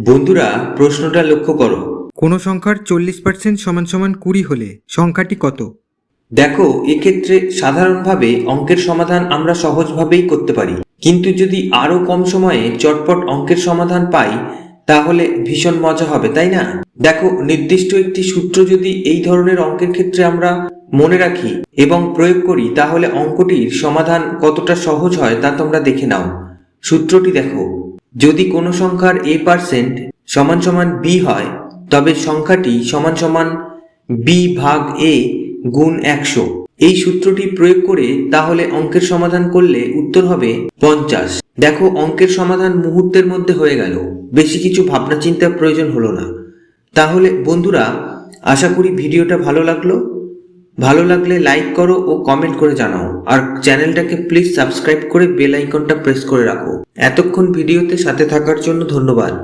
বন্ধুরা প্রশ্নটা লক্ষ্য করো। কোনো সংখ্যার চল্লিশ পার্সেন্ট সমান সমান কুড়ি হলে সংখ্যাটি কত? দেখো এক্ষেত্রে সাধারণভাবে অঙ্কের সমাধান আমরা সহজভাবেই করতে পারি। কিন্তু যদি আরও কম সময়ে চটপট অঙ্কের সমাধান পাই তাহলে ভীষণ মজা হবে তাই না? দেখো নির্দিষ্ট একটি সূত্র যদি এই ধরনের অঙ্কের ক্ষেত্রে আমরা মনে রাখি এবং প্রয়োগ করি তাহলে অঙ্কটির সমাধান কতটা সহজ হয় তা তোমরা দেখে নাও। সূত্রটি দেখো। যদি কোনো সংখ্যার এ পার্সেন্ট সমান সমান বি হয়, তবে সংখ্যাটি সমান সমান বি ভাগ এ গুণ একশো। এই সূত্রটি প্রয়োগ করে তাহলে অঙ্কের সমাধান করলে উত্তর হবে পঞ্চাশ। দেখো, অঙ্কের সমাধান মুহূর্তের মধ্যে হয়ে গেল। বেশি কিছু ভাবনা চিন্তার প্রয়োজন হলো না। তাহলে বন্ধুরা, আশা করি ভিডিওটা ভালো লাগল। ভালো লাগলে লাইক করো ও কমেন্ট করে জানাও। আর চ্যানেলটাকে প্লিজ সাবস্ক্রাইব করে বেল আইকনটা প্রেস করে রাখো। এতক্ষণ ভিডিওতে সাথে থাকার জন্য ধন্যবাদ।